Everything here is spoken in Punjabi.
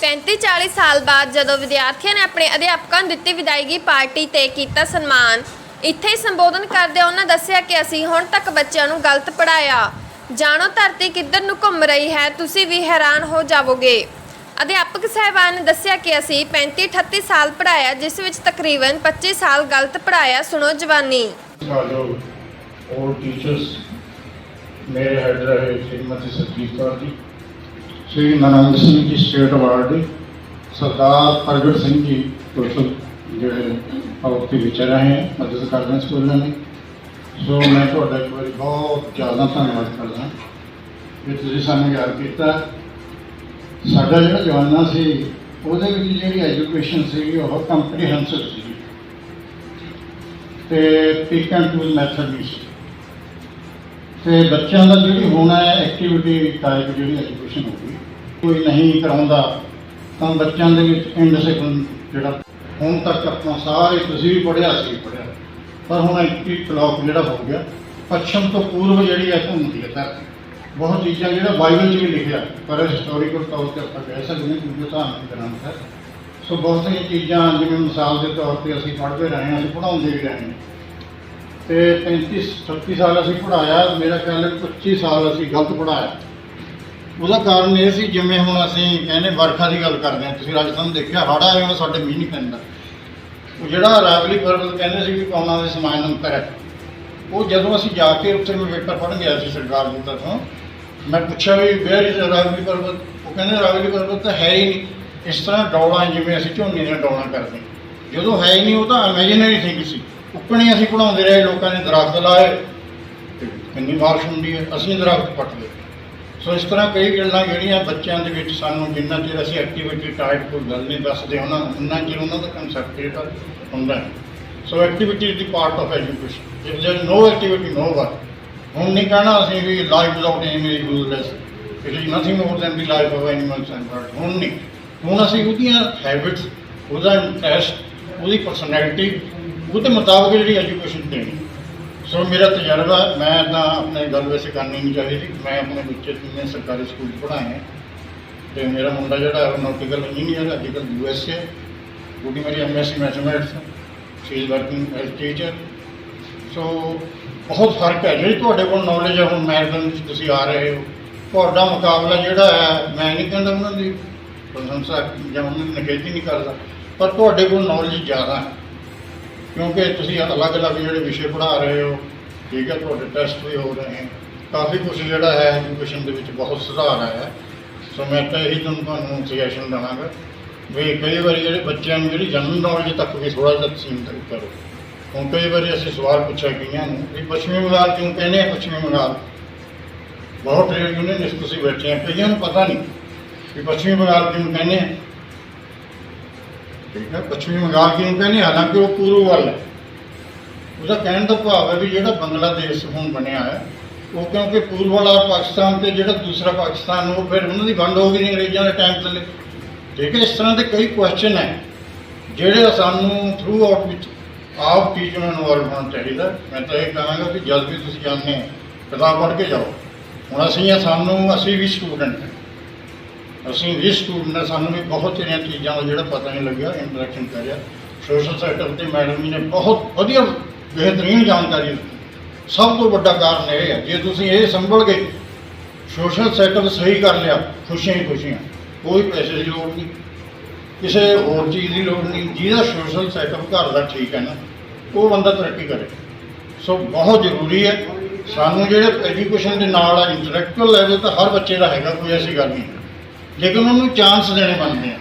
35-40 ਸਾਲ ਬਾਅਦ ਜਦੋਂ ਵਿਦਿਆਰਥੀਆਂ ਨੇ ਆਪਣੇ ਅਧਿਆਪਕਾਂ ਨੂੰ ਦਿੱਤੀ ਵਿਦਾਇਗੀ ਪਾਰਟੀ ਤੇ ਕੀਤਾ ਸਨਮਾਨ, ਇੱਥੇ ਸੰਬੋਧਨ ਕਰਦੇ ਉਹਨਾਂ ਦੱਸਿਆ ਕਿ ਅਸੀਂ ਹੁਣ ਤੱਕ ਬੱਚਿਆਂ ਨੂੰ ਗਲਤ ਪੜਾਇਆ ਜਾਣੋ ਧਰਤੀ ਕਿੱਧਰ ਨੂੰ ਘੁੰਮ ਰਹੀ ਹੈ, ਤੁਸੀਂ ਵੀ ਹੈਰਾਨ ਹੋ ਜਾਵੋਗੇ। ਅਧਿਆਪਕ ਸਾਹਿਬਾਨ ਨੇ ਦੱਸਿਆ ਕਿ ਅਸੀਂ 35-38 ਸਾਲ ਪੜਾਇਆ ਜਿਸ ਵਿੱਚ ਤਕਰੀਬਨ 25 ਸਾਲ ਗਲਤ ਪੜਾਇਆ ਸੁਣੋ ਜਵਾਨੀ। ਸਾਜੋ ਔਰ ਟੀਚਰਸ ਮੇਰੇ ਹੈਡ ਰਹੇ ਸ਼੍ਰੀਮਤੀ ਸਰਜੀਤ ਕੌਰ ਸ਼੍ਰੀ ਨਰਿੰਦਰ ਸਿੰਘ ਜੀ ਸਟੇਟ ਅਵਾਰਡ ਸਰਦਾਰ ਪ੍ਰਗਟ ਸਿੰਘ ਜੀ ਸੋਸ਼ਲ ਜਿਹੜੇ ਔਰਤੀ ਵਿਚਾਰ ਰਹੇ ਹੈ ਮਦਦ ਕਰਦੇ ਹਨ ਸਕੂਲਾਂ ਨੇ ਸੋ ਮੈਂ ਤੁਹਾਡਾ ਇੱਕ ਵਾਰੀ ਬਹੁਤ ਜ਼ਿਆਦਾ ਧੰਨਵਾਦ ਕਰਦਾ ਕਿ ਤੁਸੀਂ ਸਾਨੂੰ ਯਾਦ ਕੀਤਾ। ਸਾਡਾ ਜਿਹੜਾ ਜਵਾਨਾ ਸੀ, ਉਹਦੇ ਵਿੱਚ ਜਿਹੜੀ ਐਜੂਕੇਸ਼ਨ ਸੀ, ਉਹ ਕੰਪਰੀਹੈਂਸਿਵ ਸੀ। ਤੇ ਪਿਕ ਐਂਡ ਚੂਜ਼ ਮੈਥਡ ਵੀ ਸੀ। ਤੇ ਬੱਚਿਆਂ ਦਾ ਜਿਹੜੀ ਹੋਣਾ ਹੈ ਐਕਟੀਵਿਟੀ ਟਾਈਪ ਜਿਹੜੀ ਐਜੂਕੇਸ਼ਨ ਹੋਊਗੀ ਕੋਈ ਨਹੀਂ ਕਰਾਉਂਦਾ, ਤਾਂ ਬੱਚਿਆਂ ਦੇ ਵਿੱਚ ਇਨਡਿਸਪਲਿਨ ਜਿਹੜਾ, ਹੁਣ ਤੱਕ ਆਪਾਂ ਸਾਰੇ ਤੁਸੀਂ ਵੀ ਪੜ੍ਹਿਆ ਸੀ ਪੜ੍ਹਿਆ। ਪਰ ਹੁਣ ਐਕਟੀ ਕਲੌਕ ਜਿਹੜਾ ਹੋ ਗਿਆ, ਪੱਛਮ ਤੋਂ ਪੂਰਬ ਜਿਹੜੀ ਹੈ ਘੁੰਮਦੀ ਹੈ ਧਰਤੀ। ਬਹੁਤ ਚੀਜ਼ਾਂ ਜਿਹੜਾ ਬਾਈਬਲ 'ਚ ਵੀ ਲਿਖਿਆ, ਪਰ ਹਿਸਟੋਰੀਕਲ ਤੌਰ ਤੇ ਆਪਾਂ ਕਹਿ ਸਕਦੇ ਹਾਂ ਕਿਉਂਕਿ ਧਾਰਮਿਕ ਗ੍ਰੰਥ ਹੈ। ਸੋ ਬਹੁਤ ਸਾਰੀਆਂ ਚੀਜ਼ਾਂ, ਜਿਵੇਂ ਮਿਸਾਲ ਦੇ ਤੌਰ ਤੇ ਅਸੀਂ ਪੜ੍ਹਦੇ ਰਹੇ ਹਾਂ, ਅਸੀਂ ਪੜ੍ਹਾਉਂਦੇ ਵੀ ਰਹੇ ਹਾਂ। ਤੇ 35 36 ਸਾਲ ਅਸੀਂ ਪੜ੍ਹਾਇਆ, ਮੇਰਾ ਖਿਆਲ ਹੈ 25 ਸਾਲ ਅਸੀਂ ਗਲਤ ਪੜ੍ਹਾਇਆ। ਉਹਦਾ ਕਾਰਨ ਇਹ ਸੀ, ਜਿਵੇਂ ਹੁਣ ਅਸੀਂ ਕਹਿੰਦੇ ਵਰਖਾ ਦੀ ਗੱਲ ਕਰਦੇ ਹਾਂ। ਤੁਸੀਂ ਰਾਜਸਥਾਨ ਦੇਖਿਆ, ਹੜ੍ਹ ਆਏ ਹੋਏ ਸਾਡੇ ਮੀਂਹ ਨਹੀਂ ਪੈਂਦਾ। ਉਹ ਜਿਹੜਾ ਰਾਵਲੀ ਪਰਬਤ ਕਹਿੰਦੇ ਸੀ ਵੀ ਕੌਮਾਂ ਦੇ ਸਮਾਨ ਅੰਤਰ ਹੈ। ਉਹ ਜਦੋਂ ਅਸੀਂ ਜਾ ਕੇ ਉੱਥੇ ਮੈਂ ਪੇਪਰ ਪੜ੍ਹਨ ਗਿਆ ਸੀ ਸਰਕਾਰ ਦੀ ਤਰਫੋਂ, ਮੈਂ ਪੁੱਛਿਆ ਵੀ ਵੇਅਰ ਇਜ਼ ਰਾਵਲੀ ਪਰਬਤ? ਉਹ ਕਹਿੰਦੇ, ਰਾਵਲੀ ਪਰਬਤ ਤਾਂ ਹੈ ਹੀ ਨਹੀਂ। ਇਸ ਤਰ੍ਹਾਂ ਡੌਲਾਂ, ਜਿਵੇਂ ਅਸੀਂ ਝੋਨੇ ਦੀਆਂ ਡੌਲਾਂ ਕਰਦੇ ਜਦੋਂ ਹੈ ਹੀ ਨਹੀਂ, ਉਹ ਤਾਂ ਇਮੇਜਿਨਰੀ ਥਿੰਗ ਸੀ। ਉੱਕਣੇ ਅਸੀਂ ਪੜਾਉਂਦੇ ਰਹੇ, ਲੋਕਾਂ ਨੇ ਦਰਖਤ ਲਾਏ ਕਿੰਨੀ ਬਾਰਿਸ਼ ਹੁੰਦੀ ਹੈ, ਅਸੀਂ ਦਰਖਤ ਪੱਟ ਲਏ। ਸੋ ਇਸ ਤਰ੍ਹਾਂ ਕਈ ਗੱਲਾਂ ਜਿਹੜੀਆਂ ਬੱਚਿਆਂ ਦੇ ਵਿੱਚ ਸਾਨੂੰ ਜਿੰਨਾ ਚਿਰ ਅਸੀਂ ਐਕਟੀਵਿਟੀ ਟਾਈਪ ਕੋਈ ਗੱਲ ਨਹੀਂ ਦੱਸਦੇ, ਉਹਨਾਂ ਨੂੰ ਉਨਾ ਚਿਰ ਉਹਨਾਂ ਦਾ ਕਨਸੈਪਟ ਜਿਹੜਾ ਹੁੰਦਾ ਹੈ। So activity is the part of education if there no activity no work ਹੁਣ ਨਹੀਂ ਕਹਿਣਾ ਅਸੀਂ ਵੀ life without aim is useless it is nothing more than the life of animals and bird ਹੁਣ ਨਹੀਂ। ਹੁਣ ਅਸੀਂ ਉਹਦੀਆਂ ਹੈਬਿਟਸ ਉਹਦਾ ਇੰਟਰਸਟ ਉਹਦੀ ਪਰਸਨੈਲਿਟੀ ਉਹਦੇ ਮੁਤਾਬਕ ਜਿਹੜੀ ਐਜੂਕੇਸ਼ਨ ਦੇਣੀ। ਸੋ ਮੇਰਾ ਤਜਰਬਾ, ਮੈਂ ਤਾਂ ਆਪਣੇ ਗੱਲ ਵੈਸੇ ਕਰਨੀ ਨਹੀਂ ਚਾਹੀਦੀ ਮੈਂ ਆਪਣੇ ਬੱਚੇ ਤਿੰਨੇ ਸਰਕਾਰੀ ਸਕੂਲ 'ਚ ਪੜ੍ਹਾਏ ਹੈ ਤੇ ਮੇਰਾ ਮੁੰਡਾ ਜਿਹੜਾ ਹੈ ਨੋਟੀਕਲ ਇੰਜੀਨੀਅਰ ਅੱਜ ਕੱਲ੍ਹ ਯੂ ਐਸ ਏ। ਉਹਦੀ ਮੇਰੀ MSc mathematics she is working as teacher. So ਬਹੁਤ ਫ਼ਰਕ ਹੈ। ਜਿਹੜੀ ਤੁਹਾਡੇ ਕੋਲ ਨੌਲੇਜ ਹੈ, ਹੁਣ ਮੈਰਿਟਨ ਵਿੱਚ ਤੁਸੀਂ ਆ ਰਹੇ ਹੋ। ਤੁਹਾਡਾ ਮੁਕਾਬਲਾ ਜਿਹੜਾ ਹੈ, ਮੈਂ ਨਹੀਂ ਕਹਿੰਦਾ ਉਹਨਾਂ ਦੀ ਪ੍ਰਸ਼ੰਸਾ ਜਾਂ ਉਹਨਾਂ ਦੀ ਨਿਖੇਧੀ ਨਹੀਂ ਕਰਦਾ। ਪਰ ਤੁਹਾਡੇ ਕੋਲ ਨੌਲੇਜ ਜ਼ਿਆਦਾ ਹੈ। ਕਿਉਂਕਿ ਤੁਸੀਂ ਅਲੱਗ-ਅਲੱਗ ਜਿਹੜੇ ਵਿਸ਼ੇ ਪੜ੍ਹਾ ਰਹੇ ਹੋ, ਠੀਕ ਹੈ, ਤੁਹਾਡੇ ਟੈਸਟ ਵੀ ਹੋ ਰਹੇ ਹਨ ਕਾਫੀ ਕੁਝ ਜਿਹੜਾ ਹੈ ਐਜੂਕੇਸ਼ਨ ਦੇ ਵਿੱਚ ਬਹੁਤ ਸੁਧਾਰ ਆਇਆ ਹੈ। ਸੋ ਮੈਂ ਤਾਂ ਇਹੀ ਤੁਹਾਨੂੰ ਸੁਜੈਸ਼ਨ ਦੇਵਾਂਗਾ ਵੀ ਕਈ ਵਾਰੀ ਜਿਹੜੇ ਬੱਚਿਆਂ ਨੂੰ ਜਿਹੜੀ ਜਨਰਲ ਨੌਲੇਜ ਤੱਕ ਵੀ ਥੋੜਾ ਜਿਹਾ ਸੀਮਿਤ ਕਰੋ। ਹੁਣ ਕਈ ਵਾਰੀ ਅਸੀਂ ਸਵਾਲ ਪੁੱਛਿਆ ਗਈਆਂ ਨੂੰ ਵੀ ਪੱਛਮੀ ਬੰਗਾਲ ਕਿਉਂ ਕਹਿੰਦੇ ਆ ਪੱਛਮੀ ਬੰਗਾਲ? ਬਹੁਤ ਟ੍ਰੇਡ ਯੂਨੀਅਨਿਸਟ ਤੁਸੀਂ ਬੈਠੇ ਆ, ਕਈਆਂ ਨੂੰ ਪਤਾ ਨਹੀਂ ਵੀ ਪੱਛਮੀ ਬੰਗਾਲ ਕਿਉਂ ਕਹਿੰਦੇ ਆ। ਠੀਕ ਹੈ ਪੱਛਮੀ ਬੰਗਾਲ ਕਿਉਂ ਕਹਿੰਦੇ ਹਾਲਾਂਕਿ ਉਹ ਪੂਰਬ ਵੱਲ ਹੈ। ਉਹਦਾ ਕਹਿਣ ਦਾ ਭਾਵ ਹੈ ਵੀ ਜਿਹੜਾ ਬੰਗਲਾਦੇਸ਼ ਹੁਣ ਬਣਿਆ ਹੈ, ਉਹ ਕਿਉਂਕਿ ਪੂਰਬ ਵਾਲਾ ਪਾਕਿਸਤਾਨ ਤੇ ਜਿਹੜਾ ਦੂਸਰਾ ਪਾਕਿਸਤਾਨ, ਉਹ ਫਿਰ ਉਹਨਾਂ ਦੀ ਵੰਡ ਹੋ ਗਈ ਨਹੀਂ ਅੰਗਰੇਜ਼ਾਂ ਦੇ ਟਾਈਮ ਥੱਲੇ। ਠੀਕ ਹੈ, ਇਸ ਤਰ੍ਹਾਂ ਦੇ ਕਈ ਕੁਐਸਚਨ ਹੈ, ਜਿਹੜੇ ਸਾਨੂੰ ਥਰੂ ਆਊਟ ਵਿੱਚ ਆਪ ਟੀਚਰ ਨੂੰ ਇਨਵੋਲਵ ਹੋਣਾ ਚਾਹੀਦਾ ਮੈਂ ਤਾਂ ਇਹ ਕਹਾਂਗਾ ਕਿ ਜਦ ਵੀ ਤੁਸੀਂ ਜਾਂਦੇ ਹੋ। ਕਿਤਾਬ ਪੜ੍ਹ ਕੇ ਜਾਓ। ਹੁਣ ਅਸੀਂ ਸਾਨੂੰ, ਅਸੀਂ ਵੀ ਸਟੂਡੈਂਟ ਅਸੀਂ ਵੀ ਸਟੂਡੈਂਟ ਹਾਂ ਸਾਨੂੰ ਵੀ ਬਹੁਤ ਸਾਰੀਆਂ ਚੀਜ਼ਾਂ ਦਾ ਜਿਹੜਾ ਪਤਾ ਨਹੀਂ ਲੱਗਿਆ ਇੰਟਰੈਕਸ਼ਨ ਕਰਿਆ ਸੋਸ਼ਲ ਸੈਟਅਪ ਤੇ ਮੈਡਮ ਜੀ ਨੇ ਬਹੁਤ ਵਧੀਆ, ਬਿਹਤਰੀਨ ਜਾਣਕਾਰੀ ਦਿੱਤੀ। ਸਭ ਤੋਂ ਵੱਡਾ ਕਾਰਨ ਇਹ ਹੈ, ਜੇ ਤੁਸੀਂ ਇਹ ਸੰਭਲ ਗਏ ਸੋਸ਼ਲ ਸੈਟਅਪ ਸਹੀ ਕਰ ਲਿਆ, ਖੁਸ਼ੀਆਂ ਹੀ ਖੁਸ਼ੀਆਂ, ਕੋਈ ਪੈਸੇ ਦੀ ਲੋੜ ਨਹੀਂ। ਕਿਸੇ ਹੋਰ ਚੀਜ਼ ਦੀ ਲੋੜ ਨਹੀਂ, ਜਿਹਦਾ ਸੋਸ਼ਲ ਸੈਟਅਪ ਘਰ ਦਾ ਠੀਕ ਹੈ ਨਾ, ਉਹ ਬੰਦਾ ਤਰੱਕੀ ਕਰੇ। ਸੋ ਬਹੁਤ ਜ਼ਰੂਰੀ ਹੈ, ਸਾਨੂੰ ਜਿਹੜੇ ਐਜੂਕੇਸ਼ਨ ਦੇ ਨਾਲ ਆ ਇੰਟੈਲੈਕਚੁਅਲ ਲੈਵਲ ਤਾਂ ਹਰ ਬੱਚੇ ਦਾ ਹੈਗਾ, ਕੋਈ ਐਸੀ ਗੱਲ ਨਹੀਂ। ਲੇਕਿਨ ਉਹਨੂੰ ਚਾਂਸ ਦੇਣੇ ਬਣਦੇ ਆ।